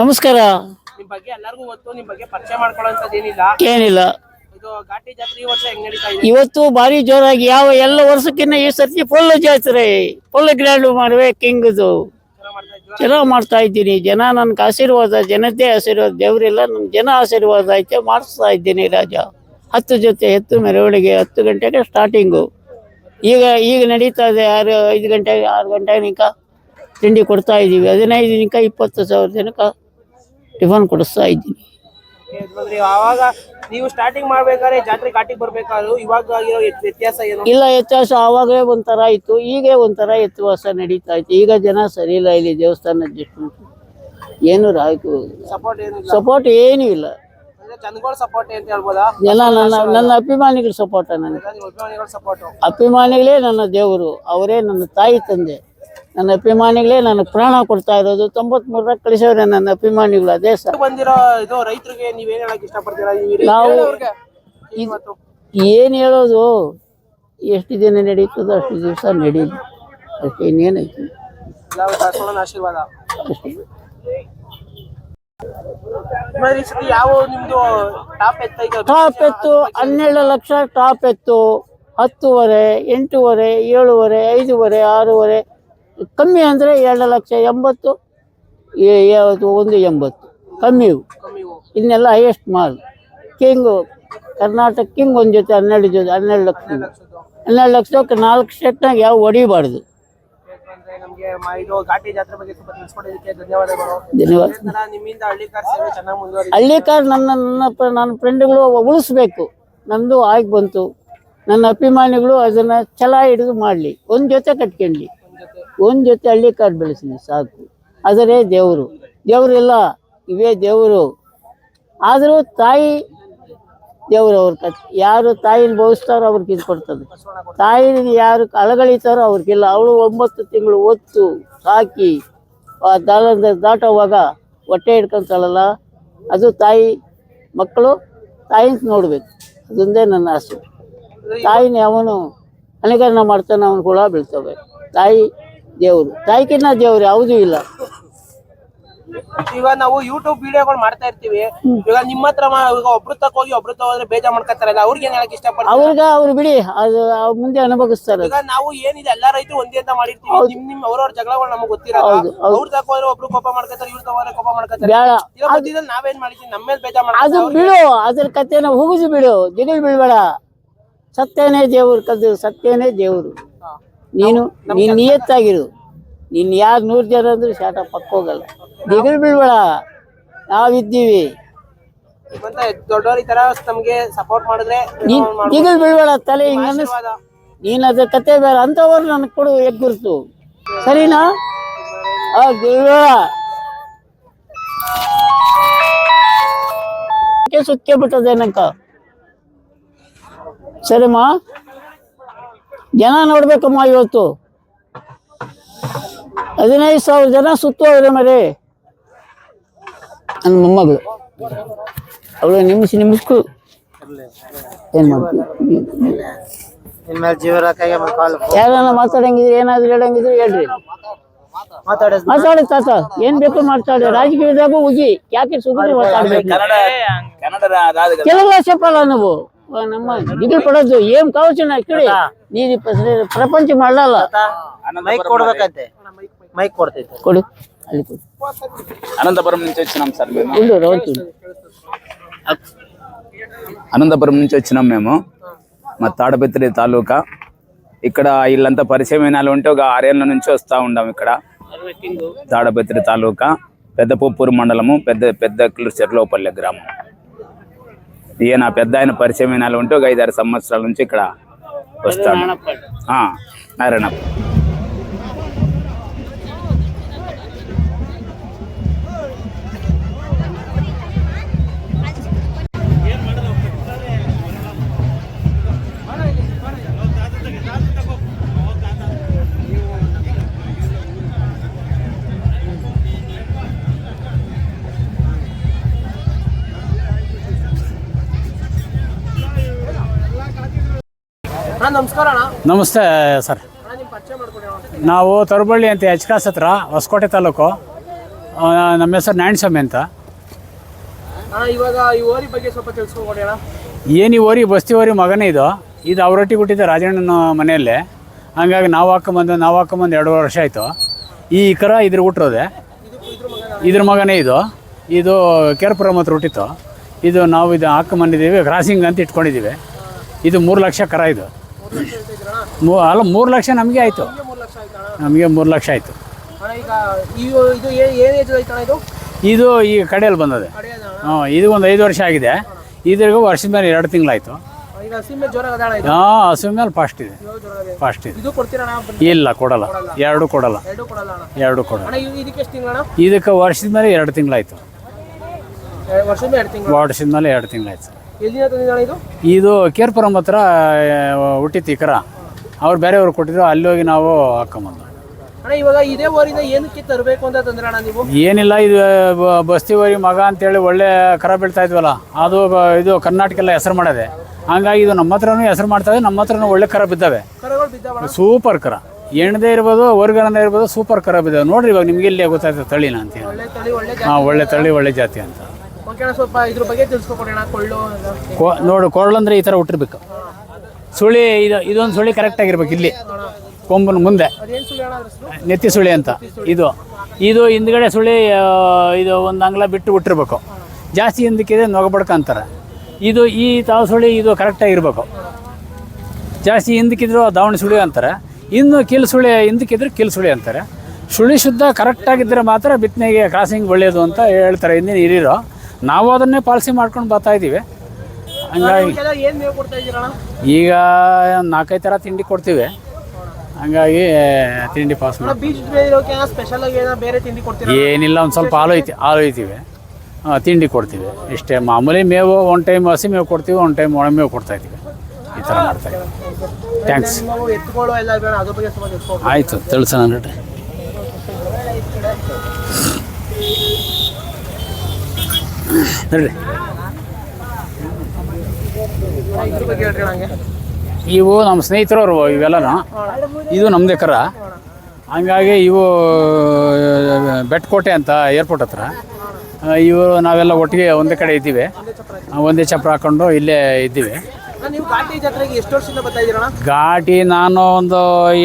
ನಮಸ್ಕಾರ. ನಿಮ್ ಬಗ್ಗೆ ಎಲ್ಲರಿಗೂ ಗೊತ್ತು ನಿಮ್ ಬಗ್ಗೆ ಪರಿಚಯ ಮಾಡ್ಕೊಳ್ಳೋಂಥದ್ದು ಏನಿಲ್ಲ. ಏನಿಲ್ಲ. ಇದು ಘಾಟಿ ಜಾತ್ರೆ ಈ ವರ್ಷ ಹೆಂಗ್ ನಡೀತಾ ಇದೆ? ಇವತ್ತು ಭಾರಿ ಜೋರಾಗಿ ಯಾವ ಎಲ್ಲ ವರ್ಷಕ್ಕಿನ್ನ ಈ ಸರ್ತಿ ಫುಲ್ ಜಾತ್ರೆ. ಫುಲ್ ಗ್ರ್ಯಾಂಡ್ ಮಾಡುವೆ ಕಿಂಗ್ದು. ಚಲೋ ಮಾಡ್ತಾ ಇದ್ವಿ ಚೆನ್ನಾಗಿ ಮಾಡ್ತಾ ಇದ್ದೀನಿ. ಜನ ನನ್ಗೆ ಆಶೀರ್ವಾದ ಜನತೆ ಆಶೀರ್ವಾದ ದೇವರಿಲ್ಲ ನನ್ ಜನ ಆಶೀರ್ವಾದ ಐತೆ ಮಾಡಿಸ್ತಾ ಇದ್ದೀನಿ ರಾಜ. ಹತ್ತು ಜೊತೆ ಹತ್ತು ಮೆರವಣಿಗೆ ಹತ್ತು ಗಂಟೆಗೆ ಸ್ಟಾರ್ಟಿಂಗು ಈಗ ಈಗ ನಡೀತಾ ಇದೆ ಆರು ಐದು ಗಂಟೆಗೆ ಆರು ಗಂಟೆ ನಿಂಕ ತಿಂಡಿ ಕೊಡ್ತಾ ಇದ್ದೀವಿ. ಹದಿನೈದು ದಿನಕ್ಕೆ ಇಪ್ಪತ್ತು ಸಾವಿರ ಜನಕ್ಕೆ ಟಿಫನ್ ಕೊಡಿಸ್ತಾ ಇದ್ದೀನಿ. ಆವಾಗ ನೀವು ಸ್ಟಾರ್ಟಿಂಗ್ ಮಾಡ್ಬೇಕಾದ್ರೆ ಜಾತ್ರೆ ಕಾಟಿಗೆ ಬರ್ಬೇಕಾದ್ರು ಇವಾಗ ಆಗಿರೋ ವ್ಯತ್- ವ್ಯತ್ಯಾಸ ಏನು? ಇಲ್ಲ ವ್ಯತ್ಯಾಸ ಆವಾಗಲೇ ಒಂಥರ ಇತ್ತು ಈಗ ಒಂಥರ ವ್ಯತ್ಯಾಸ ನಡೀತಾ ಇತ್ತು. ಈಗ ಜನ ಸರಿ ಇಲ್ಲ ಇಲ್ಲಿ ದೇವಸ್ಥಾನ ಅಡ್ಜಸ್ಟ್ಮೆಂಟ್ ಏನು ರಾಯ್ತು ಸಪೋರ್ಟ್ ಏನು ಸಪೋರ್ಟ್ ಏನೂ ಇಲ್ಲ. ಜನಗಳ ಸಪೋರ್ಟ್ ಅಂತ ಹೇಳ್ಬೋದಾ? ಎಲ್ಲ ನನ್ನ ನನ್ನ ಅಭಿಮಾನಿಗಳ ಸಪೋರ್ಟ್ ನನಗೆ. ಅಭಿಮಾನಿಗಳ ಸಪೋರ್ಟ್ ಅಭಿಮಾನಿಗಳೇ ನನ್ನ ದೇವರು. ಅವರೇ ನನ್ನ ತಾಯಿ ತಂದೆ. ನನ್ನ ಅಭಿಮಾನಿಗಳೇ ನನಗೆ ಪ್ರಾಣ ಕೊಡ್ತಾ ಇರೋದು. ತೊಂಬತ್ಮೂರರಾಗ ಕಳಿಸೋರೆ ನನ್ನ ಅಭಿಮಾನಿಗಳು ಅದೇ ಸರ್. ಬಂದಿರೋ ಇದು ರೈತರಿಗೆ ನೀವೇನ್ ಹೇಳಕ್ ಇಷ್ಟಪಡ್ತೀರಾ? ನಾವು ಏನು ಹೇಳೋದು? ಎಷ್ಟು ದಿನ ನಡೀತದೋ ಅಷ್ಟು ದಿವಸ ನಡೀಲಿ. ಅಷ್ಟೇ ಇನ್ನೇನೈತಿ? ಆಶೀರ್ವಾದ. ಯಾವ ನಿಮ್ದು ಟಾಪ್ ಎತ್ತು ಹನ್ನೆರಡು ಲಕ್ಷ ಟಾಪ್ ಎತ್ತು ಹತ್ತುವರೆ ಎಂಟೂವರೆ ಏಳುವರೆ ಐದೂವರೆ ಆರೂವರೆ ಕಮ್ಮಿ ಅಂದರೆ ಎರಡು ಲಕ್ಷ ಎಂಬತ್ತು ಒಂದು ಎಂಬತ್ತು. ಕಮ್ಮಿ ಇನ್ನೆಲ್ಲ highest mall. King Karnataka king ಒಂದು ಜೊತೆ ಹನ್ನೆರಡು ಜೊತೆ ಹನ್ನೆರಡು ಲಕ್ಷ. ಹನ್ನೆರಡು ಲಕ್ಷಕ್ಕೆ ನಾಲ್ಕು ಸೆಟ್ನಾಗ ಯಾವ ಹೊಡಿಬಾರ್ದು. ಹಳ್ಳಿ ಕಾರ್ ನಿಮ್ಮಿಂದ ನನ್ನ ನನ್ನ ನನ್ನ ಫ್ರೆಂಡ್ಗಳು ಉಳಿಸ್ಬೇಕು. ನಂದು ಆಗಿ ಬಂತು. ನನ್ನ ಅಭಿಮಾನಿಗಳು ಅದನ್ನ ಛಲ ಹಿಡಿದು ಮಾಡಲಿ. ಒಂದು ಜೊತೆ ಕಟ್ಕೊಂಡ್ಲಿ. ಒಂದು ಜೊತೆ ಹಳ್ಳಿ ಕಾಡು ಬೆಳೆಸಿದ್ವಿ ಸಾಕು. ಆದರೆ ದೇವರು, ದೇವರಿಲ್ಲ, ಇವೇ ದೇವರು. ಆದರೂ ತಾಯಿ ದೇವರು ಅವ್ರ ಕತೆ ಯಾರು ತಾಯಿನ ಬೋಧಿಸ್ತಾರೋ ಅವ್ರಿಗೆ ಇದು ಕೊಡ್ತದೆ. ತಾಯಿನ ಯಾರು ಅಲಗಳಿತಾರೋ ಅವ್ರಿಗಿಲ್ಲ. ಅವಳು ಒಂಬತ್ತು ತಿಂಗಳು ಒತ್ತು ಸಾಕಿ, ಆ ದಾಟೋವಾಗ ಹೊಟ್ಟೆ ಹಿಡ್ಕೊಂತಾಳಲ್ಲ, ಅದು ತಾಯಿ ಮಕ್ಕಳು ತಾಯಿನ ನೋಡಬೇಕು. ಅದೊಂದೇ ನನ್ನ ಆಸೆ. ತಾಯಿನ ಅವನು ಅಣೆಕರಣ ಮಾಡ್ತಾನೆ, ಅವನು ಹುಳ ಬೀಳ್ತವೆ. ತಾಯಿ ದೇವರು. ತಾಯಿಗಿನ್ನ ದೇವ್ರು ಯಾವುದೂ ಇಲ್ಲ. ಇವಾಗ ನಾವು ಯೂಟ್ಯೂಬ್ ವಿಡಿಯೋಗಳು ಮಾಡ್ತಾ ಇರ್ತೀವಿ. ಇವಾಗ ನಿಮ್ಮ ಹತ್ರ ಮಾ- ಇವಾಗ ಒಬ್ರು ತಕ್ಕ ಹೋಗಿ ಒಬ್ರು ತಗೋದ್ರೆ ಬೇಜಾರ್ ಮಾಡ್ಕೊತಾರಲ್ಲ ಅವ್ರಿಗೆ ಏನ್ ಹೇಳಕ್ ಇಷ್ಟಪಡ್ತೀವಿ ಅವ್ರಿಗೆ ಅವ್ರು ಬಿಡಿ ಅದು ಅವ್ರ ಮುಂದೆ ಅನುಭವಿಸ್ತಾರೆ. ಈಗ ನಾವು ಏನಿದೆ ಎಲ್ಲಾ ರೈತರು ಒಂದೇ ಅಂತ ಮಾಡಿರ್ತೀವಿ. ನಿಮ್ ನಿಮ್ ಅವ್ರವ್ರ ಜಗಳಗಳು ನಮಗೆ ಗೊತ್ತಿರಲ್ಲ. ಹೌದು, ಹೌದು. ಅವ್ರು ತಕೋದ್ರೆ ಒಬ್ರು ಕೋಪ ಮಾಡ್ಕೊತಾರೆ ಇವ್ರು ತಗೋದ್ರೆ ಕೋಪ ಮಾಡ್ಕೊತಾರೆ. ಬೇಡ. ಈಗ ಮಧ್ಯದಲ್ಲಿ ನಾವೇನ್ ಮಾಡಿದ್ವಿ ನಮ್ಮ ಮೇಲೆ ಬೇಜಾರ್ ಅದು ಮಾಡ್ತಾರೆ ಬಿಡು ಅದ್ರ ಕಥೆನ ಹೋಗಿಸಿ ಬಿಡು. ದಿಗಿಲ್ ಬಿಡ್ಬೇಡ. ಸತ್ಯನೇ ದೇವ್ರು ಕದ್ದು ಸತ್ಯನೇ ದೇವರು. ನೀನು ನೀನ್ ನಿಯತ್ತಾಗಿರು. ನೀನ್ ಯಾರು ನೂರ್ ಜನ ಅಂದ್ರೆ ಶಾಟ ಪಕ್ಕೋಗಲ್ಲ ದಿಗಿಲ್ ಬಿಡ್ಬೇಡ ನಾವಿದ್ದೀವಿ. ದೊಡ್ಡವ್ರ ಈ ತರ ನಮ್ಗೆ ಸಪೋರ್ಟ್ ಮಾಡಿದ್ರೆ ನೀನ್ ದಿಗಿಲ್ ಬೀಳ್ಬೇಡ. ತಲೆ ಹಿಂಗ ನೀನ್ ಅದ್ರ ಕತೆ ಬೇಡ. ಅಂತವ್ರು ನನಗೆ ಕೊಡು ಎಗ್ಗುರ್ತು ಸರಿನಾ? ಆ ಬೀಳ್ಬೇಡ ಸುಕ್ಕೆ ಬಿಟ್ಟದೇನಕ್ಕ ಸರಿಮ್ಮ ಜನ ನೋಡ್ಬೇಕಮ್ಮ ಇವತ್ತು. ಹದಿನೈದು ಸಾವಿರ ಜನ ಸುತ್ತೋದ್ರೆ ಮರಿ. ನನ್ನ ಮೊಮ್ಮಗಳು. ಅವಳು ನಿಮಿಷ ನಿಮಿಷಕ್ಕೂ ಏನು ಮಾತಾಡಂಗಿದ್ರೆ ಏನಾದ್ರು ಹೇಳಂಗಿದ್ರೆ ಹೇಳ್ರಿ. ಮಾತಾಡಿ ತಾತ ಏನ್ ಬೇಕು ಮಾತಾಡಿ. ರಾಜಕೀಯದಾಗೂ ಹೋಗಿ ಯಾಕೆ ಸುಮ್ಮನೆ ಮಾತಾಡ್ಬೇಕು? ಕೆಲವು ವರ್ಷ ನಾವು. ఓ నమ్మ దిగులు పడద్దు ఏం కావచ్చు నా ఇక్కడే నీది ప్ర- ప్రపంచం మళ్ళాల ಮೈಕ್ ಕೊಡ್ಬೇಕಂತೆ ಮೈಕ್ ಕೊಡ್ತೈತೆ కొడు అది కొడు అనంతపురం నుంచి వచ్చినాం సార్ మేము ఉండు రోజు అనంతపురం నుంచి వచ్చినాం మేము మా తాడపత్రి తాలూకా ఇక్కడ వీళ్ళంతా పరిచయమైన వాళ్ళు ఉంటే ఒక ఆరేళ్ళ నుంచి వస్తూ ఉండాం ఇక్కడ తాడపత్రి తాలూకా పెద్ద పొప్పూరు మండలము పెద్ద పెద్ద చెర్లోపల్లె గ్రామం ఈయన పెద్ద ఆయన పరిచయమైన వాళ్ళు ఉంటే ఒక ఐదారు సంవత్సరాల నుంచి ఇక్కడ వస్తాను. ఆ, నారాయణప్ప. ನಮಸ್ಕಾರ ನಮಸ್ತೆ ಸರ್. ನಾವು ತರಬಳ್ಳಿ ಅಂತ ಎಚ್ ಕಾಸ್ ಹತ್ರ ಹೊಸಕೋಟೆ ತಾಲೂಕು. ನಮ್ಮ ಹೆಸರು ನಾರಾಯಣಸ್ವಾಮಿ ಅಂತ. ಇವಾಗ ಈ ಓರಿ ಬಗ್ಗೆ ಸ್ವಲ್ಪ ಏನು ಈ ಓರಿ ಬಸ್ತಿ ಓರಿ ಮಗನೇ ಇದು. ಇದು ಅವರೊಟ್ಟಿ ಕೊಟ್ಟಿದ್ದ ರಾಜಣ್ಣನ ಮನೆಯಲ್ಲೇ. ಹಂಗಾಗಿ ನಾವು ಹಾಕೊಂಬಂದು ನಾವು ಹಾಕೊಂಬಂದು ಎರಡು ವರ್ಷ ಆಯಿತು. ಈ ಕರ ಇದ್ರ ಹುಟ್ಟಿರೋದೆ ಇದ್ರ ಮಗನೇ ಇದು. ಇದು ಕೇರ್ಪುರಮ್ ಹತ್ರ ಹುಟ್ಟಿತ್ತು. ಇದು ನಾವು ಇದು ಹಾಕೊಂಬಂದಿದ್ದೀವಿ ಕ್ರಾಸಿಂಗ್ ಅಂತ ಇಟ್ಕೊಂಡಿದ್ದೀವಿ. ಇದು ಮೂರು ಲಕ್ಷ ಕರ ಇದು. ಮೂ ಅಲ್ಲ ಮೂರು ಲಕ್ಷ ನಮಗೆ ಆಯಿತು. ನಮಗೆ ಮೂರು ಲಕ್ಷ ಆಯಿತು. ಇದು ಈ ಕಡೆಯಲ್ಲಿ ಬಂದದೆ ಹ್ಞೂ ಇದು ಒಂದು ಐದು ವರ್ಷ ಆಗಿದೆ. ಇದ್ರಿಗೂ ವರ್ಷದ ಮೇಲೆ ಎರಡು ತಿಂಗಳಾಯಿತು. ಹಾಂ ಹಸು ಮೇಲೆ ಫಾಸ್ಟ್ ಇದೆ. ಫಾಸ್ಟ್ ಇದೆ. ಇಲ್ಲ ಕೊಡಲ್ಲ. ಎರಡು ಕೊಡಲ್ಲ. ಎರಡು ಕೊಡಲ್ಲ ಇದಕ್ಕೆ ವರ್ಷದ ಮೇಲೆ ಎರಡು ತಿಂಗಳಾಯ್ತು. ವರ್ಷದ ಮೇಲೆ ಎರಡು ತಿಂಗಳಾಯ್ತು. ಎಲ್ಲಿಂದ ಇದು? ಇದು ಕೇರ್ಪುರಂ ಹತ್ರ ಹುಟ್ಟಿತ್ತು ಈ ಕರ. ಅವ್ರು ಬೇರೆಯವ್ರು ಕೊಟ್ಟಿದ್ರು ಅಲ್ಲಿ ಹೋಗಿ ನಾವು ಹಾಕೊಂಬಂದು ಅಣ್ಣ ಇವಾಗ ಇದೇ ಊರಿಂದ ಏನಕ್ಕೆ ತರಬೇಕು ಅಂತ ತಂದ್ರೆ ಅಣ್ಣ ನೀವು? ಏನಿಲ್ಲ ಇದು ಬ- ಹೋರಿ ಮಗ ಅಂತೇಳಿ ಒಳ್ಳೆ ಕರ ಬೀಳ್ತಾ ಇದ್ವಲ್ಲ ಅದು ಇದು ಕರ್ನಾಟಕ ಎಲ್ಲ ಹೆಸರು ಮಾಡಿದೆ. ಹಂಗಾಗಿ ಇದು ನಮ್ಮ ಹತ್ರನೂ ಹೆಸರು ಮಾಡ್ತಾ ಇದೆ ನಮ್ಮ ಹತ್ರನೂ ಒಳ್ಳೆ ಕರ ಬಿದ್ದಾವೆ. ಕರಗಳು ಬಿದ್ದಾವಣ ಸೂಪರ್ ಕರ. ಹೆಣ್ದೆ ಇರ್ಬೋದು ವರ್ಗರನೇ ಇರ್ಬೋದು ಸೂಪರ್ ಕರ ಬಿದ್ದಾವೆ. ನೋಡ್ರಿ ಇವಾಗ ನಿಮ್ಗೆ ಇಲ್ಲಿ ಗೊತ್ತಾಯ್ತು ತಳಿನ ಅಂತ ಒಳ್ಳೆ ತಳಿ ಒಳ್ಳೆ ಹಾಂ ಒಳ್ಳೆ ತಳಿ ಒಳ್ಳೆ ಜಾತಿ ಅಂತ. ಸ್ವಲ್ಪ ಇದ್ರ ಬಗ್ಗೆ ಕೊಳ್ಳು. ಕೊ ನೋಡು ಕೊರಳಂದ್ರೆ ಈ ಥರ ಹುಟ್ಟಿರ್ಬೇಕು. ಸುಳಿ ಇದು ಇದೊಂದು ಸುಳಿ ಕರೆಕ್ಟ್ ಆಗಿರ್ಬೇಕು ಇಲ್ಲಿ. ಕೊಂಬನ ಮುಂದೆ. ಅದೇನ್ ಸುಳ್ಳು ಅಣ್ಣ ಅದ್ರ ಹೆಸ್ರು? ನೆತ್ತಿ ಸುಳಿ ಅಂತ. ಇದು. ಇದು ಹಿಂದ್ಗಡೆ ಸುಳಿ ಆ, ಇದು ಒಂದು ಅಂಗ್ಲ ಬಿಟ್ಟು ಹುಟ್ಟಿರ್ಬೇಕು. ಜಾಸ್ತಿ ಹಿಂದಕ್ಕಿದೆ ನೊಗಬಡ್ಕ ಅಂತಾರೆ. ಇದು ಈ ತಾವು ಸುಳಿ ಇದು ಕರೆಕ್ಟಾಗಿರ್ಬೇಕು ಜಾಸ್ತಿ ಹಿಂದಕ್ಕಿದ್ರು ದಾವಣಿ ಸುಳಿ ಅಂತಾರೆ. ಇನ್ನು ಕಿಲ್ ಸುಳಿ ಹಿಂದಕ್ಕಿದ್ರು ಕಿಲ್ ಸುಳಿ ಅಂತಾರೆ. ಸುಳಿ ಶುದ್ಧ ಕರೆಕ್ಟಾಗಿದ್ದರೆ ಮಾತ್ರ ಬಿತ್ತನೆಗೆ ಕ್ರಾಸಿಂಗ್ ಒಳ್ಳೆಯದು ಅಂತ ಹೇಳ್ತಾರೆ ಹಿಂದಿನ ಹಿರಿಯರು. ನಾವು ಅದನ್ನೇ ಪಾಲಿಸಿ ಮಾಡ್ಕೊಂಡು ಬರ್ತಾ ಇದ್ದೀವಿ. ಹಂಗಾಗಿ ಈಗ ನಾಲ್ಕೈದು ಥರ ತಿಂಡಿ ಕೊಡ್ತೀವಿ. ಹಂಗಾಗಿ ತಿಂಡಿ ಪಾಸ್ ಮಾಡಿ ಏನಿಲ್ಲ ಒಂದು ಸ್ವಲ್ಪ ಹಾಲು ಐತಿ ಹಾಲು ಐತಿವಿ. ತಿಂಡಿ ಕೊಡ್ತೀವಿ. ಇಷ್ಟೇ ಮಾಮೂಲಿ ಮೇವು ಒನ್ ಟೈಮ್ ಹಸಿ ಮೇವು ಕೊಡ್ತೀವಿ ಒನ್ ಟೈಮ್ ಒಣ ಮೇವು ಕೊಡ್ತಾ ಇದ್ದೀವಿ. ಈ ಥರ ಮಾಡ್ತಾ ಇದ್ದೀವಿ. ಥ್ಯಾಂಕ್ಸ್ ಆಯಿತು ಎತ್ತುಗಳು ಎಲ್ಲ ಬೇಡ ಅದ್ರ ಬಗ್ಗೆ ಸ್ವಲ್ಪ ತಿಳ್ಸ್ಕೊಡಿ ಆಯಿತು ತಿಳಿಸೋಣ ನೋಡ್ರಿ. ಇವು ನಮ್ಮ ಸ್ನೇಹಿತರವ್ರು ಇವೆಲ್ಲನೂ. ಇದು ನಮ್ಮದೇ ಕರ. ಹಂಗಾಗಿ ಇವು, ಬೆಟ್ಕೋಟೆ ಅಂತ ಏರ್ಪೋರ್ಟ್ ಹತ್ರ. ಇವು ನಾವೆಲ್ಲ ಒಟ್ಟಿಗೆ ಒಂದೇ ಕಡೆ ಇದ್ದೀವಿ. ಒಂದೇ ಚಪ್ರ ಹಾಕೊಂಡು ಇಲ್ಲೇ ಇದ್ದೀವಿ. ಘಾಟಿ ನಾನು ಒಂದು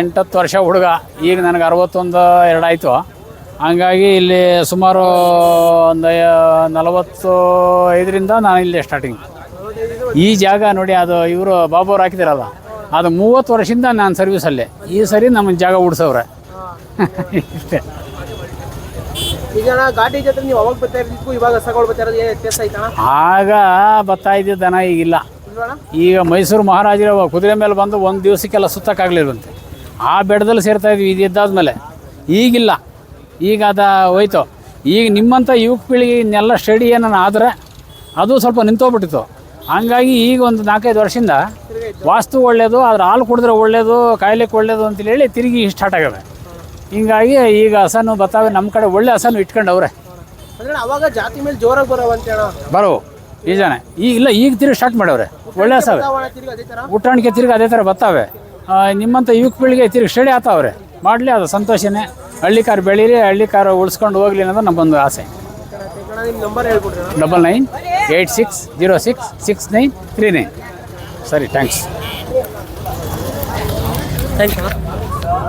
ಎಂಟತ್ತು ವರ್ಷ ಹುಡುಗ. ಈಗ ನನಗೆ ಅರವತ್ತೊಂದು ಎರಡಾಯಿತು ಹಂಗಾಗಿ ಇಲ್ಲಿ ಸುಮಾರು ಒಂದು ನಲವತ್ತು ಐದರಿಂದ ನಾನು ಇಲ್ಲಿ ಸ್ಟಾರ್ಟಿಂಗ್ ಈ ಜಾಗ ನೋಡಿ ಅದು ಇವರು ಬಾಬು ಅವ್ರು ಹಾಕಿದಾರಲ್ಲ ಅದು ಮೂವತ್ತು ವರ್ಷದಿಂದ ನಾನು ಸರ್ವಿಸಲ್ಲೇ ಈ ಸರಿ ನಮ್ಮ ಜಾಗ ಉಡ್ಸವ್ರೆ. ಇಷ್ಟೇ. ಆಗ ಬರ್ತಾ ಈಗ ದನ ಈಗಿಲ್ಲ. ಈಗ ಮೈಸೂರು ಮಹಾರಾಜರ ಕುದುರೆ ಮೇಲೆ ಬಂದು ಒಂದು ದಿವಸಕ್ಕೆಲ್ಲ ಸುತ್ತಕ್ಕಾಗಲಿಲ್ವಂತೆ. ಆ ಬೆಟ್ಟದಲ್ಲಿ ಸೇರ್ತಾ ಇದ್ವಿ ಇದು ಎದ್ದಾದ್ಮೇಲೆ. ಈಗಿಲ್ಲ. ಈಗ ಅದ ಹೋಯ್ತು. ಈಗ ನಿಮ್ಮಂಥ ಯುವಕ ಪೀಳಿಗೆ ಇನ್ನೆಲ್ಲ ಸ್ಟಡಿ ಏನಾನ ಆದರೆ ಅದು ಸ್ವಲ್ಪ ನಿಂತೋಗ್ಬಿಟ್ಟಿತ್ತು. ಹಂಗಾಗಿ ಈಗ ಒಂದು ನಾಲ್ಕೈದು ವರ್ಷದಿಂದ ವಾಸ್ತು ಒಳ್ಳೆಯದು ಅದ್ರ ಹಾಲು ಕುಡಿದ್ರೆ ಒಳ್ಳೆಯದು ಕಾಯಿಲೆಗೆ ಒಳ್ಳೆಯದು ಅಂತೇಳಿ ಹೇಳಿ ತಿರುಗಿ ಸ್ಟಾರ್ಟ್ ಆಗಿದೆ. ಹಿಂಗಾಗಿ ಈಗ ಹಸನು ಬತ್ತಾವೆ ನಮ್ಮ ಕಡೆ ಒಳ್ಳೆ ಹಸನು ಇಟ್ಕೊಂಡವ್ರೆ ಅವಾಗ ಜಾತಿ ಮೇಲೆ ಜೋರಾಗಿ ಬರೋವಂತೆ ಬರೋ ನಿಜಾನೆ ಈಗ ಇಲ್ಲ ಈಗ ತಿರುಗಿ ಸ್ಟಾರ್ಟ್ ಮಾಡವ್ರೆ. ಒಳ್ಳೆ ಹಸವೆ. ಉಟ್ಟಾಣಿಕೆ ತಿರ್ಗಿ ಅದೇ ಥರ ಬತ್ತಾವೆ. ನಿಮ್ಮಂಥ ಯುವಕ ಪೀಳಿಗೆ ತಿರುಗಿ ಸ್ಟಡಿ ಆತಾವ್ರೆ ಮಾಡಲಿ ಅದು ಸಂತೋಷನೇ. ಹಳ್ಳಿ ಕಾರ್ ಬೆಳೀರಿ ಹಳ್ಳಿ ಕಾರ್ ಉಳಿಸ್ಕೊಂಡು ಹೋಗ್ಲಿ ಅನ್ನೋದು ನಮ್ಮೊಂದು ಆಸೆ. Double nine eight six zero six six nine three nine. ಸರಿ ಥ್ಯಾಂಕ್ಸ್. ಥ್ಯಾಂಕ್ ಯು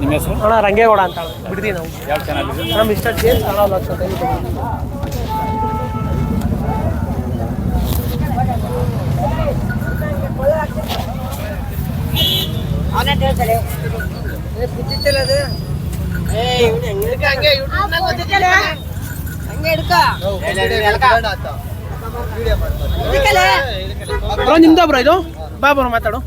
ನಿಮ್ಮ ಹೆಸರು? ಅಣ್ಣ ರಂಗೇಗೌಡ ಅಂತ. ಬಿಡ್ತೀವಿ ನಾವು. ಯಾವ ಚಾನಲ್ ನಮ್ಮ ಇಷ್ಟ ಚೇಂಜ್ ಕನ್ನಡ ಲಕ್ಷ ದಯವಿಟ್ಟು ಬ್ರೋ ನಿಮ್ದ ಬ್ರೋ ಇದು? ಬಾ ಬ್ರೋ ಮಾತಾಡು.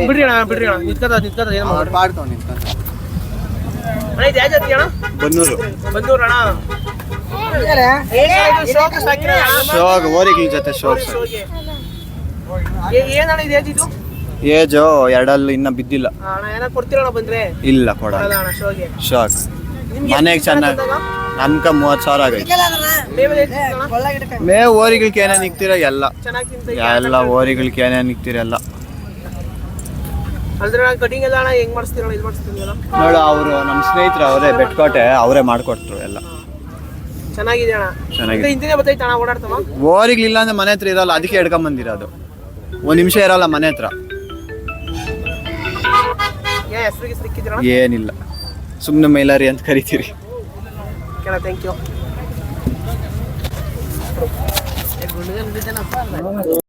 ಬಿಡ್ರಿ ಅಣ್ಣ ಬಿಡ್ರಿ ಅಣ್ಣ. ನಿಂತ್ಕದ ನಿಂತ್ಕದ ಏನು ಮಾಡಿ ಅಣ್ಣ ಇದು ಯಾವ ಜಾತಿ ಅಣ್ಣ? ಬನ್ನೂರು. ಬಂದೂರು ಅಣ್ಣ. ಇದು ಶೋಕ್ ಜೊತೆ ಶೋಕ್ ಏ- ಏನಣ್ಣ ಇದು? ಏಜು ಎರಡಲ್ಲಿ ಇನ್ನ ಬಿದ್ದಿಲ್ಲ. ಅಣ್ಣ ಏನೋ ಕೊಡ್ತೀರಣ್ಣ ಬಂದ್ರೆ? ಇಲ್ಲ ಕೊಡಲ್ಲ. ಕೊಡಲ್ಲ ಅಣ್ಣ ಶೋಗೆ ಶಾಕ್ ಮನೆಗೆ ಚೆನ್ನಾಗಿ? ನಮ್ಕ ಮೂವತ್ತು ಸಾವಿರ ಆಗೈತೆ ಮೇವೆಲ್ಲ ಎಷ್ಟು ತಿಂತೀರಣ್ಣ? ಮೇವು ಓರಿಗಳಿಗೆ ಏನೇನು ನಿಕ್ತೀರ ಎಲ್ಲ. ಚೆನ್ನಾಗಿ ತಿಂತ ಎಲ್ಲ ಓರಿಗಳಿಗೆ ಏನೇನು ಇಕ್ತೀರ ಎಲ್ಲ. ಅಂದ್ರೆ ನಾನು ಕಟಿಂಗ್ ಎಲ್ಲ ಅಣ್ಣ ಹೆಂಗ್ ಮಾಡಿಸ್ತೀರಣ್ಣ ಇದು ಮಾಡಿಸ್ತೀರಲ್ಲ? ನೋಡು ಅವರು ನಮ್ಮ ಸ್ನೇಹಿತರು ಅವರೇ ಬೆಟ್ಕೋಟೆ ಅವರೇ ಮಾಡ್ಕೊಡ್ತರು ಎಲ್ಲ. ಚೆನ್ನಾಗಿದೆ ಅಣ್ಣ. ಚೆನ್ನಾಗಿದೆ. ಹಿಂದಿನೇ ಬರ್ತೈತೆ ಅಣ್ಣ ಓಡಾಡ್ತಾವ? ಓರಿಗ್ಲಿಲ್ಲ ಅಂದ್ರೆ ಮನೆ ಹತ್ರ ಇರಲ್ಲ ಅದಕ್ಕೆ ಎಡ್ಕೊಂಡ್ ಬಂದಿರೋದು ಒಂದ್ ನಿಮಿಷ ಇರಲ್ಲ ಮನೆ ಹತ್ರ. ಏನಿಲ್ಲ. ಸುಮ್ಮನೆ ಮೈಲಾರಿ ಅಂತ ಕರಿತೀರಿ. Thank you